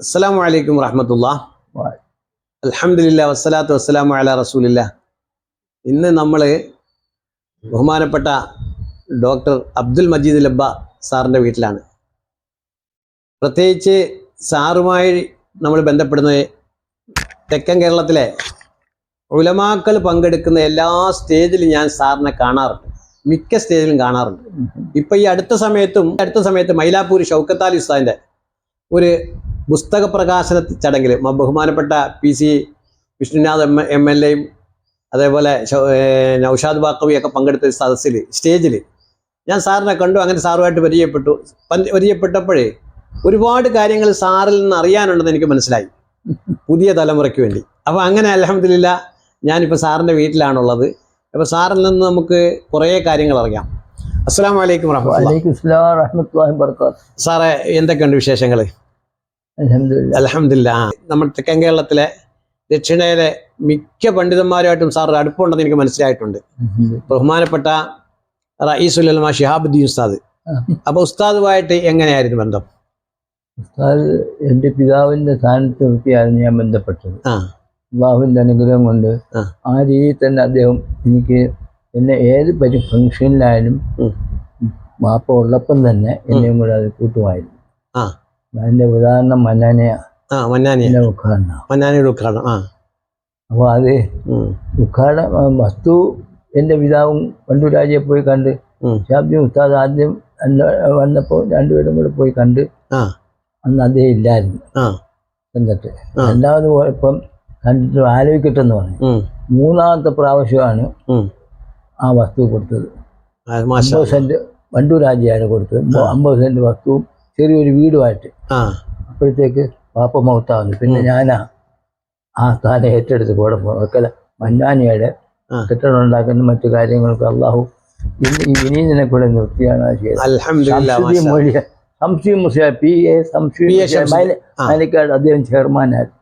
അസ്സാം വലൈക്കും വറഹമത്തുള്ള വാ- അലഹമില്ല വസ്സലാത്തു വസ്സലാമു അല റസൂലില്ല ഇന്ന് നമ്മൾ ബഹുമാനപ്പെട്ട ഡോക്ടർ അബ്ദുൽ മജീദ് ലബ്ബ സാറിന്റെ വീട്ടിലാണ്. പ്രത്യേകിച്ച് സാറുമായി നമ്മൾ ബന്ധപ്പെടുന്നത് തെക്കൻ കേരളത്തിലെ ഉലമാക്കൾ പങ്കെടുക്കുന്ന എല്ലാ സ്റ്റേജിലും ഞാൻ സാറിനെ കാണാറുണ്ട്. മിക്ക സ്റ്റേജിലും കാണാറുണ്ട്. ഇപ്പം ഈ അടുത്ത സമയത്തും അടുത്ത സമയത്ത് മൈലാപ്പൂർ ഷൗക്കത്താലി ഉസ്താദിന്റെ ഒരു പുസ്തക പ്രകാശന ചടങ്ങിൽ ബഹുമാനപ്പെട്ട P C Vishnunath M M L എയും അതേപോലെ നൌഷാദ് ബാക്കവിയൊക്കെ പങ്കെടുത്ത ഒരു സദസ്സിൽ സ്റ്റേജിൽ ഞാൻ സാറിനെ കണ്ടു. അങ്ങനെ സാറുമായിട്ട് പരിചയപ്പെട്ടു. പരി- പരിചയപ്പെട്ടപ്പോഴേ ഒരുപാട് കാര്യങ്ങൾ സാറിൽ നിന്ന് അറിയാനുണ്ടെന്ന് എനിക്ക് മനസ്സിലായി. പുതിയ തലമുറയ്ക്ക് വേണ്ടി. അപ്പോൾ അങ്ങനെ അലഹമില്ല ഞാനിപ്പോൾ സാറിന്റെ വീട്ടിലാണുള്ളത്. അപ്പോൾ സാറിൽ നിന്ന് നമുക്ക് കുറേ കാര്യങ്ങൾ അറിയാം. അസ്സാം വലൈക്കും വബറകാത്ത് സാറേ എന്തൊക്കെയുണ്ട് വിശേഷങ്ങൾ അലഹമില്ല നമ്മൾ തെക്കൻ കേരളത്തിലെ ദക്ഷിണയിലെ മിക്ക പണ്ഡിതന്മാരുമായിട്ടും സാർ അടുപ്പമുണ്ടെന്ന് എനിക്ക് മനസ്സിലായിട്ടുണ്ട്. ബഹുമാനപ്പെട്ട റയീസുലമ ഷിഹാബുദ്ദീൻ ഉസ്താദ്. അപ്പൊ ഉസ്താദുമായിട്ട് എങ്ങനെയായിരുന്നു ബന്ധം? ഉസ്താദ് എന്റെ പിതാവിന്റെ സ്ഥാനത്ത് നിർത്തിയായിരുന്നു ഞാൻ ബന്ധപ്പെട്ടത്. ആ. അനുഗ്രഹം കൊണ്ട് ആ. രീതിയിൽ തന്നെ അദ്ദേഹം എനിക്ക് എന്നെ ഏത് പരി ഫംഗ്ഷനിലായാലും മാപ്പ ഉള്ളപ്പം തന്നെ എന്നെയും കൂടെ അത് കൂട്ടുമായിരുന്നു. ആ. അതിന്റെ ഉദാഹരണം മന്നാനയ. ആ മന്നാനിയ. ഉദ്ഘാടനം. മന്നാനിയുടെ ഉദ്ഘാടനം ആ. അപ്പോൾ അത് ഉദ്ഘാടന വസ്തു എന്റെ പിതാവും പണ്ടുരാജയെ പോയി കണ്ട് ഉം. ഷാബ്ദി ഉസ്താദ് ആദ്യം വന്നപ്പോ വന്നപ്പോൾ രണ്ടുപേരും കൂടെ പോയി കണ്ട് അന്ന് അദ്ദേഹം ഇല്ലായിരുന്നു. എന്നിട്ട്. രണ്ടാമത് പോയപ്പം കണ്ടിട്ട് ആലോചിക്കട്ടെ എന്ന് പറഞ്ഞു മൂന്നാമത്തെ പ്രാവശ്യമാണ് ആ വസ്തു കൊടുത്തത്. അമ്പത് സെന്റ് വണ്ടൂരാജിയാണ് കൊടുത്തത്. അമ്പത് സെന്റ് വസ്തുവും ചെറിയൊരു വീടുമായിട്ട്. ആ. അപ്പോഴത്തേക്ക് പാപ്പ മൗത്താവുന്നു പിന്നെ. ഞാനാ ആ സ്ഥാനം ഏറ്റെടുത്ത് കൂടെ വെക്കല മഞ്ഞാനിയുടെ കെട്ടിടം ഉണ്ടാക്കുന്ന മറ്റു കാര്യങ്ങൾക്ക് അള്ളാഹു വിനീതിനെ കൂടെ നിർത്തിയാണ് ചെയ്തത്. മൊഴി സംശയ മുസ്ലിം പി. എ സംശയ. അദ്ദേഹം ചെയർമാനായിരുന്നു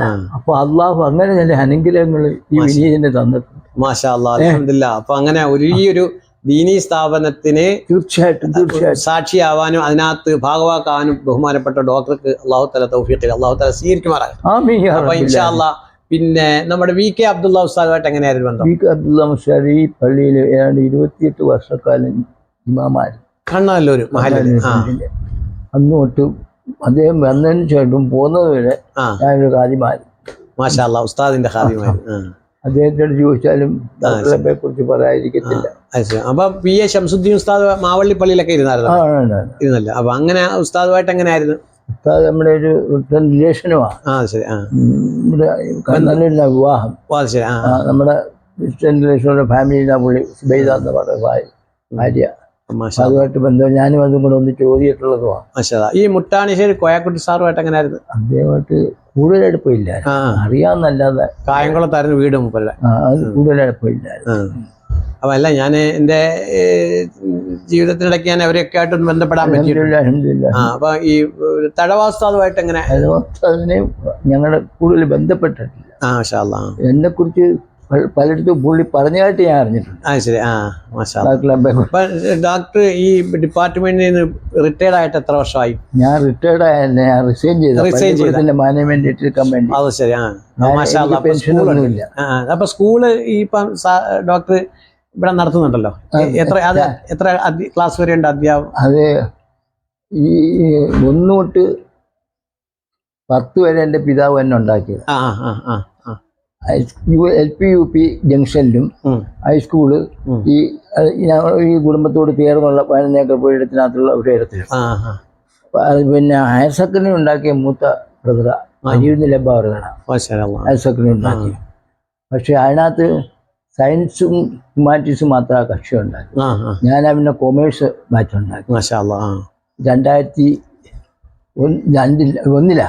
ആ. അപ്പൊ അള്ളാഹു അങ്ങനെ തന്നെ അനുഗ്രഹങ്ങൾ ഈ. വിനീതിനെ തന്നിട്ടുണ്ട്. മാഷാ അല്ലാ അപ്പൊ അങ്ങനെ ഒരു ഈ ഒരു ദീനീ സ്ഥാപനത്തിന് തീർച്ചയായിട്ടും തീർച്ചയായിട്ടും. സാക്ഷിയാവാനും അതിനകത്ത് ഭാഗവാക്കാവാനും ബഹുമാനപ്പെട്ട ഡോക്ടർക്ക് അള്ളാഹു തല തൗഫീഖ് അള്ളാഹു തല അപ്പൊ അല്ലാ പിന്നെ നമ്മുടെ വി കെ അബ്ദുള്ള ഉസ്താദുമായിട്ട് എങ്ങനെയായിരുന്നു ബന്ധം? വി കെ അബ്ദുള്ള മുസ്താദ് ഈ പള്ളിയിൽ ഏതാണ്ട് ഇരുപത്തിയെട്ട് വർഷക്കാലം ഇമാമായിരുന്നു കണ്ണല്ലൂർ അന്ന് തൊട്ട് അദ്ദേഹം വന്നതിന് ശേഷം പോകുന്നത് വരെ ഞാനൊരു കാര്യമായിരുന്നു മാഷാ അള്ളാ ഉസ്താദിന്റെ ഹാദിമായിരുന്നു ആ. അദ്ദേഹത്തോട് ചോദിച്ചാലും ഡോക്ടറെ കുറിച്ച് പറയാതിരിക്കത്തില്ല. അപ്പൊ പി എ ശംസുദ്ദീൻ ഉസ്താദ് മാവള്ളിപ്പള്ളിയിലൊക്കെ ഇരുന്നായിരുന്നു. ഇരുന്നല്ല? അപ്പൊ അങ്ങനെ ഉസ്താദുമായിട്ട് എങ്ങനെയായിരുന്നു? ഉസ്താദ് നമ്മുടെ ഒരു റിലേഷനുമാണ്. ആ ശരി. ആ. നല്ലൊരു വിവാഹം. ശരി. നമ്മുടെ ക്രിസ്ത്യൻ റിലേഷനുള്ള ഫാമിലിയിലെ പുള്ളി സുബൈദ എന്ന് പറയുന്ന ഭാര്യ. അതുമായിട്ട് ബന്ധം. ഞാനും അതും കൂടെ ഒന്ന് ചോദിച്ചിട്ടുള്ളതുമാണ്. ഈ മുട്ടാണിശ്ശേരി കോയക്കുട്ടി സാറുമായിട്ട് എങ്ങനെയായിരുന്നു അദ്ദേഹമായിട്ട് കൂടുതൽ പോയില്ല അറിയാമെന്നല്ലാതെ കായംകുളത്തായിരുന്നു വീട് മുപ്പരുടെ ആ, അത് അടുപ്പമില്ല. ആ. അപ്പൊ അല്ല ഞാൻ എന്റെ ജീവിതത്തിനിടയ്ക്ക് ഞാൻ അവരെയൊക്കെ ആയിട്ടൊന്ന് ബന്ധപ്പെടാൻ പറ്റില്ല അലഹമില്ല ആ അപ്പൊ ഈ തടവാസ്താദുമായിട്ട് എങ്ങനെ? ഞങ്ങളുടെ കൂടുതൽ ബന്ധപ്പെട്ടിട്ടില്ല. ആ. എന്നെ കുറിച്ച് പലയിടത്തും പുള്ളി പറഞ്ഞതായിട്ട് ഞാൻ അറിഞ്ഞിട്ടുണ്ട്. ആ ശരി. ആ മാഷാ. ഡോക്ടർ ഈ ഡിപ്പാർട്ട്മെന്റിൽ നിന്ന് റിട്ടയർഡ് ആയിട്ട് എത്ര വർഷമായി? ഞാൻ റിട്ടയർഡ് ആയല്ലേ ഞാൻ റിസൈൻ ചെയ്തു റിസൈൻ ചെയ്തതിന്റെ മാനേജ്മെന്റ് എടുക്കാൻ വേണ്ടി. അത് ശരി. ആ മാഷാ അല്ലാ. അപ്പൊ സ്കൂൾ ഈ ഡോക്ടർ ഇവിടെ നടത്തുന്നുണ്ടല്ലോ. എത്ര അത് എത്ര ക്ലാസ് വരെ ഉണ്ട് അധ്യാപകം അത് ഈ ഒന്ന് തൊട്ട് പത്ത് വരെ എന്റെ പിതാവ് തന്നെ ഉണ്ടാക്കിയത്. ആ ആ ആ. എൽ പി യു പി ജംഗ്ഷനിലും ഹൈസ്കൂൾ ഹൈസ്കൂൾ ഈ ഈ കുടുംബത്തോട് ചേർന്നുള്ള പതിനൊന്നേക്കർ പുഴയിടത്തിനകത്തുള്ള അത് പിന്നെ ഹയർ സെക്കൻഡറി ഉണ്ടാക്കിയ മൂത്ത ബ്രദറ അജീവ് ലബ അവരുകളാണ് മാഷാ അല്ലാ. ഹയർ സെക്കൻഡറി ഉണ്ടാക്കി. പക്ഷെ അതിനകത്ത് സയൻസും ഹ്യൂമാനിറ്റീസും മാത്രം ആ കക്ഷി ഉണ്ടാക്കി ഞാൻ പിന്നെ കൊമേഴ്സ് ബാച്ച് ഉണ്ടാക്കി. രണ്ടായിരത്തി രണ്ടിൽ ഒന്നിലാ.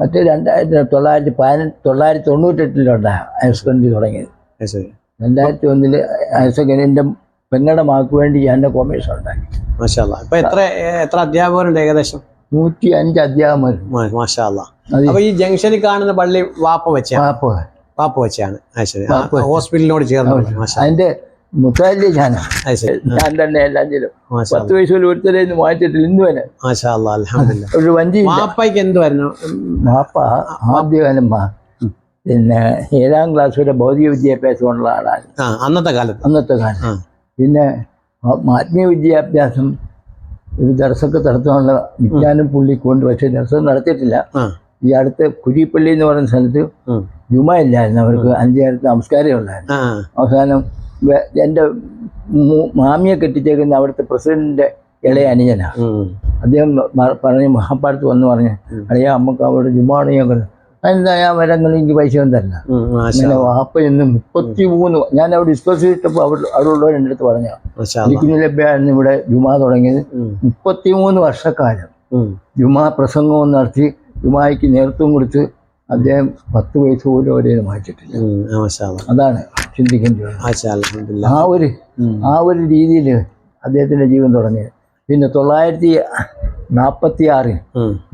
മറ്റേ രണ്ടായിരത്തി തൊള്ളായിരത്തി പതിനെട്ട് തൊള്ളായിരത്തി തൊണ്ണൂറ്റെട്ടിലുണ്ടായ ഹയർ സെക്കൻഡറി തുടങ്ങിയത്. രണ്ടായിരത്തി ഒന്നിൽ ഹയർ സെക്കൻഡറി എന്റെ പെങ്ങളുടെ മാർക്ക് വേണ്ടി ഞാൻ എന്റെ കൊമേഴ്സ് ഉണ്ടാക്കി. എത്ര എത്ര അധ്യാപകരുണ്ട് ഏകദേശം? നൂറ്റി അഞ്ച് അപ്പൊ ഈ ജംഗ്ഷനിൽ കാണുന്ന പള്ളി വാപ്പ വെച്ചാണ് പാപ്പ വാപ്പ വെച്ചാണ് വെച്ച. ഹോസ്പിറ്റലിനോട് ചേർന്ന് വെച്ച. ഞാൻ തന്നെ എല്ലാം ചെയ്തു പത്ത് വയസ്സിൽ ഒരുത്തരെ ഇന്ന് വരെ ഒരു വഞ്ചി വാപ്പയ്ക്ക് ആദ്യകാലം പിന്നെ ഏഴാം ക്ലാസ് വരെ ഭൗതിക വിദ്യാഭ്യാസമുള്ള ആളാണ്. അന്നത്തെ കാലത്ത്. അന്നത്തെ കാലം പിന്നെ ആത്മീയ വിദ്യാഭ്യാസം ഒരു ദർശക്ക് നടത്താനുള്ള വിജ്ഞാനം പുള്ളിക്കൊണ്ട് പക്ഷെ ദർശനം നടത്തിയിട്ടില്ല. ഈ അടുത്ത് കുഴിപ്പള്ളി എന്ന് പറയുന്ന സ്ഥലത്ത്. ജുമ ഇല്ലായിരുന്നു അവർക്ക് അഞ്ചു നേരത്തെ നമസ്കാരം ഉണ്ടായിരുന്നു അവസാനം എന്റെ എന്റെ മാമിയെ കെട്ടിച്ചേക്കുന്ന അവിടുത്തെ പ്രസിഡന്റിന്റെ ഇളയ അനുജനാണ്. അദ്ദേഹം പറഞ്ഞു മഹാപ്പാടത്ത് വന്ന് പറഞ്ഞു. അളിയാ നമുക്ക് അവിടെ ജുമാണ് ഞാൻ കണ്ടു അതെന്താ ഞാൻ വരാൻ എനിക്ക് പൈസ ഒന്നും തരില്ല. അങ്ങനെ വാപ്പ എന്ന് മുപ്പത്തി മൂന്ന് ഞാൻ അവിടെ ഡിസ്കസ് ചെയ്തിട്ടപ്പോൾ അവിടെ അവിടെ ഉള്ളവർ എന്റെ അടുത്ത് പറഞ്ഞു അല്ലാ. ഇവിടെ ജുമാ തുടങ്ങിയത്. മുപ്പത്തി മുപ്പത്തിമൂന്ന് വർഷക്കാലം ജുമാ പ്രസംഗവും നടത്തി ജുമായ്ക്ക് നേതൃത്വം കൊടുത്ത് അദ്ദേഹം പത്ത് വയസ്സ് പോലും അവരെ അല്ലാ. അതാണ് ചിന്തിക്കേണ്ടത്. ആ ഒരു ആ ഒരു രീതിയിൽ അദ്ദേഹത്തിന്റെ ജീവൻ തുടങ്ങിയത് പിന്നെ തൊള്ളായിരത്തി നാൽപ്പത്തി ആറിൽ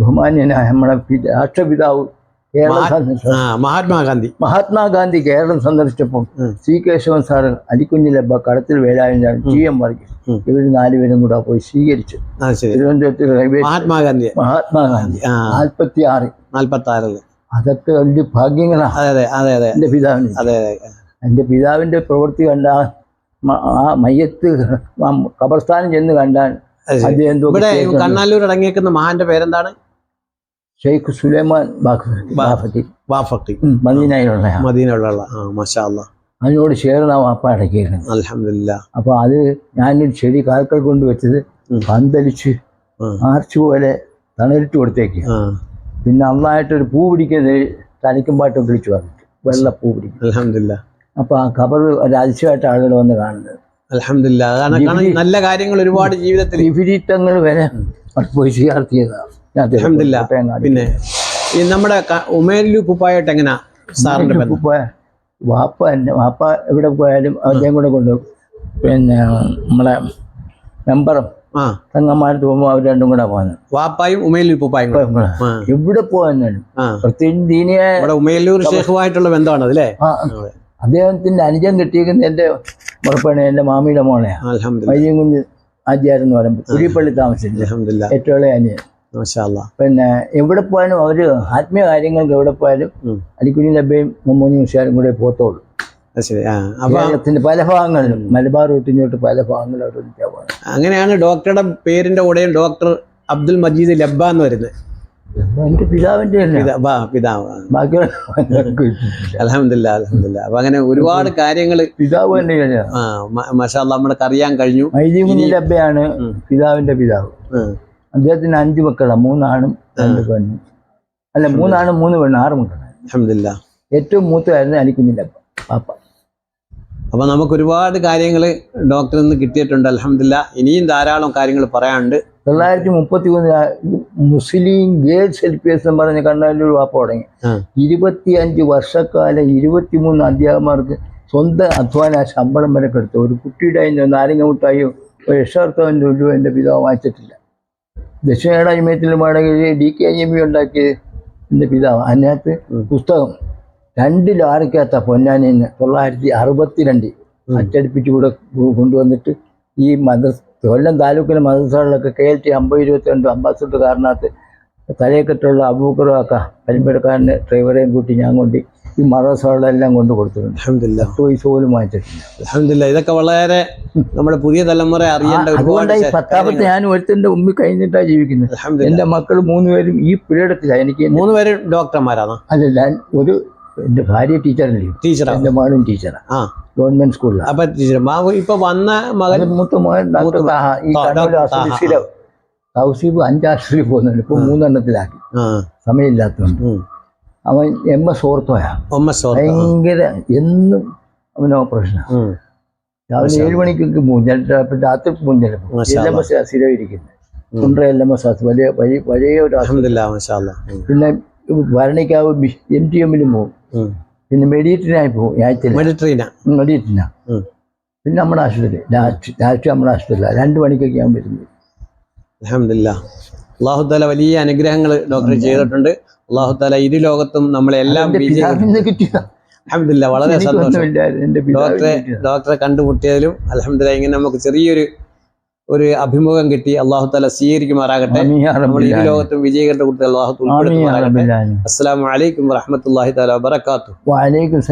ബഹുമാന്യനായ നമ്മുടെ രാഷ്ട്രപിതാവ് കേരളം മഹാത്മാഗാന്ധി. മഹാത്മാഗാന്ധി കേരളം സന്ദർശിച്ചപ്പോൾ. സി കേശവൻ സാറ് അരിക്കുഞ്ഞിലബ്ബ കടത്തിൽ വേലായുധൻ ജി എം വർഗീസ്. ഇവർ നാലുപേരും കൂടെ പോയി സ്വീകരിച്ചു. തിരുവനന്തപുരത്ത് മഹാത്മാഗാന്ധി. മഹാത്മാഗാന്ധി നാൽപ്പത്തി ആറ് നാൽപ്പത്തി ആറിൽ അതൊക്കെ വലിയ ഭാഗ്യങ്ങളാണ് അതെ അതെ അതെ അതെ. എന്റെ പിതാവിന്. അതെ അതെ. എന്റെ പിതാവിന്റെ പ്രവൃത്തി കണ്ട ആ മയ്യത്ത് കബർസ്ഥാനം ചെന്ന് കണ്ടാൽ അദ്ദേഹം ഇവിടെ. കണ്ണാലൂർ അടങ്ങിയേക്കുന്ന മഹാന്റെ പേരെന്താണ്? ഷെയ്ഖ് സുലൈമാൻ ബാഫത്തി. മദീനയിലുള്ള മഷാ അതിനോട് ചേർന്ന വാപ്പ അടക്കിയിരുന്നു അലഹമില്ല അപ്പോൾ അത് ഞാനൊരു ചെടി കാൽക്കൾ കൊണ്ട് വെച്ചത് ഉം. പന്തലിച്ച് ആർച്ച് പോലെ തണലിട്ട് കൊടുത്തേക്ക്. പിന്നെ നന്നായിട്ടൊരു പൂ പിടിക്കുന്നത് തലയ്ക്കും വിളിച്ചു വന്നിട്ട് വെള്ള പൂ പിടിക്കും. അലഹമില്ല അപ്പോൾ ആ ഖബർ ഒരു അതിശയമായിട്ട് ആളുകൾ വന്ന് കാണുന്നത്. അലഹമില്ല നല്ല കാര്യങ്ങൾ ഒരുപാട് ജീവിതത്തിൽ. വിപരീതങ്ങൾ വരെ പോയി. കോട്ടയം കാണിച്ചു. പിന്നെ ഈ നമ്മുടെ ഉമേലു പുപ്പായിട്ട് എങ്ങനെയാ സാറിന്റെ പുപ്പായ വാപ്പ തന്നെ വാപ്പ എവിടെ പോയാലും അദ്ദേഹം കൂടെ കൊണ്ടുപോകും. പിന്നെ നമ്മളെ മെമ്പറും ആ. തങ്ങന്മാരത്ത് പോകുമ്പോൾ അവർ രണ്ടും കൂടെ പോകുന്നത് വാപ്പായും ഉമേലൂർ ഉപ്പായും എവിടെ പോകാനും പ്രത്യേകിച്ച് ദീനിയെ നമ്മുടെ ഉമേലൂർ ഷേഖുമായിട്ടുള്ള ബന്ധമാണ് അതല്ലേ അദ്ദേഹത്തിന്റെ അനുജം കിട്ടിയിരിക്കുന്ന എന്റെ ഉറപ്പാണ് എന്റെ മാമിയുടെ മോളെയാണ് അൽഹംദുലില്ലാ. വൈദ്യം കുഞ്ഞ് ആചാരം എന്ന് പറയുമ്പോൾ കുരിപ്പള്ളി താമസിച്ചില്ല ഏറ്റവും അനിയൻ പിന്നെ എവിടെ പോയാലും അവർ ആത്മീയ കാര്യങ്ങൾക്ക് എവിടെ പോയാലും ലബ്ബയും മുമ്മൂനി ഉഷാരും കൂടെ പോത്തോളൂ ശരി. ആ അപ്പൊ കേരളത്തിന്റെ പല ഭാഗങ്ങളിലും മലബാർ റൂട്ടിനോട്ട് പല ഭാഗങ്ങളിലും അവർ വിളിക്കാൻ അങ്ങനെയാണ് ഡോക്ടറുടെ പേരിന്റെ കൂടെയും ഡോക്ടർ അബ്ദുൽ മജീദ് ലബ്ബ എന്ന് വരുന്നത്. എന്റെ പിതാവിന്റെ പിതാവ്. കിട്ടിയിട്ടില്ല. അലഹമില്ല അലഹമില്ല അപ്പൊ അങ്ങനെ ഒരുപാട് കാര്യങ്ങൾ പിതാവ് തന്നെ തന്നെയാണ് ആ മഷാല്ല നമ്മൾക്ക് അറിയാൻ കഴിഞ്ഞു. മൈദീമുനി ലബ്ബയാണ് പിതാവിന്റെ പിതാവ്. അദ്ദേഹത്തിന് അഞ്ച് മക്കളാണ് മൂന്നാണും രണ്ട് പെണ്ണും. അല്ല മൂന്നാണും മൂന്ന് പെണ്ണും ആറ് മക്കളാണ് അലഹമില്ല ഏറ്റവും മൂത്തായിരുന്നു അനിക്കുന്നില്ല അപ്പ പാപ്പ. അപ്പൊ നമുക്ക് ഒരുപാട് കാര്യങ്ങൾ ഡോക്ടറിൽ നിന്ന് കിട്ടിയിട്ടുണ്ട് അലഹമില്ല ഇനിയും ധാരാളം കാര്യങ്ങൾ പറയാനുണ്ട്. തൊള്ളായിരത്തി മുപ്പത്തി മൂന്നിൽ മുസ്ലിം ഗേൾസ് ഹെൽപ്പേഴ്സ് എന്ന് പറഞ്ഞ കണ്ണാലൂർ വാപ്പ തുടങ്ങി. ഇരുപത്തി അഞ്ച് വർഷക്കാലം ഇരുപത്തിമൂന്ന് അധ്യാപകന്മാർക്ക് സ്വന്തം അധ്വാന ശമ്പളം വരെ കൊടുത്തു. ഒരു കുട്ടിയുടെ അതിന്റെ നാരങ്ങ മുട്ടായോ ഒരു രക്ഷാർത്ഥവൻ രൂപ എന്റെ പിതാവ് വാങ്ങിച്ചിട്ടില്ല. ദക്ഷിണേട അയ്മയത്തിൽ വേണമെങ്കിൽ ഡി കെ എം ബി ഉണ്ടാക്കിയത് എന്റെ പിതാവ്. അതിനകത്ത് പുസ്തകം രണ്ട് ലാറിക്കകത്ത പൊന്നാനിന്ന് തൊള്ളായിരത്തി അറുപത്തിരണ്ടിൽ. അച്ചടിപ്പിച്ച് കൂടെ കൊണ്ടുവന്നിട്ട് ഈ മദ്രസ കൊല്ലം താലൂക്കിലെ മദ്രസകളിലൊക്കെ കെ എൽ ടി അമ്പത് ഇരുപത്തിരണ്ട് അംബാസിഡർ കാരണത്ത് തലയെക്കെട്ടുള്ള അബൂക്കറുമൊക്കെ പരിമ്പെടുക്കാരന്റെ ഡ്രൈവറെയും കൂട്ടി ഞാൻ കൊണ്ട് ഈ മദ്രസകളെല്ലാം കൊണ്ട് കൊടുത്തിട്ടുണ്ട്. അലഹമില്ല പൈസ പോലും അലഹമില്ല ഇതൊക്കെ വളരെ നമ്മുടെ പുതിയ തലമുറ അറിയേണ്ട അതുകൊണ്ട് ഈ പത്താമത്തെ ഞാൻ ഒരുത്തന്റെ ഉമ്മി കഴിഞ്ഞിട്ടാണ് ജീവിക്കുന്നത്. എന്റെ മക്കൾ മൂന്നുപേരും ഈ പീരീഡത്തിലാണ് എനിക്ക് മൂന്ന് പേരും ഡോക്ടർമാരാണോ? അല്ലല്ല ഒരു എന്റെ ഭാര്യ ടീച്ചറല്ലേ? ടീച്ചറാണ് എന്റെ മകളും ടീച്ചറാണ് ആ. ഗവൺമെന്റ് സ്കൂളിലാണ് അപ്പൊ ടീച്ചർ മാവ് ഇപ്പൊ വന്ന മകൻ മൂത്ത മകൻ. ഡോക്ടർ തൗസീബ് അഞ്ചാശുപത്രിയിൽ പോകുന്നുണ്ട്. ഇപ്പൊ മൂന്നെണ്ണത്തിലാക്കി. സമയമില്ലാത്തതുകൊണ്ട്. അവൻ എം എസ് ഓർത്തോയാ. ഭയങ്കര എന്നും അവന് ഓപ്പറേഷനാണ് രാവിലെ ഏഴ് മണിക്കൊക്കെ പോകും. രാത്രി മാഷാ എൽ എം എസ് സ്ഥിരം ഇരിക്കുന്നത്. കുണ്ട്ര എൽ എം എസ് വലിയ വലിയ ഒരു പിന്നെ ഭരണിക്കാവ് എം ടി എമ്മിലും പോകും പിന്നെ മെഡിറ്ററിനായി പോകും ആഴ്ചയിൽ മെഡിറ്ററിന മെഡിയേറ്ററിനാ പിന്നെ നമ്മുടെ ആശുപത്രി ലാസ്റ്റ് ലാസ്റ്റ് നമ്മുടെ ആശുപത്രിയിലാണ് രണ്ട് മണിക്കൊക്കെ ഞാൻ വരുന്നത്. അലഹമില്ല അള്ളാഹുത്താല വലിയ അനുഗ്രഹങ്ങൾ ഡോക്ടർ ചെയ്തിട്ടുണ്ട്. അള്ളാഹുത്താല ഇരു ലോകത്തും നമ്മളെല്ലാം അലഹമില്ല വളരെ സന്തോഷം. ഡോക്ടറെ ഡോക്ടറെ കണ്ടുമുട്ടിയതിലും അലഹമില്ല ഇങ്ങനെ നമുക്ക് ചെറിയൊരു ഒരു അഭിമുഖം കിട്ടി. അള്ളാഹു താല സ്വീകരിക്കുമാറാകട്ടെ. നമ്മൾ ഈ ലോകത്തും വിജയികളുടെ കൂട്ടത്തിൽ അള്ളാഹു ഉൾപ്പെടുത്തുമാറാകട്ടെ അസ്സാം വലൈക്കും വറഹമത്തല്ലാഹി താല വബർക്കാത്തു വലൈക്കും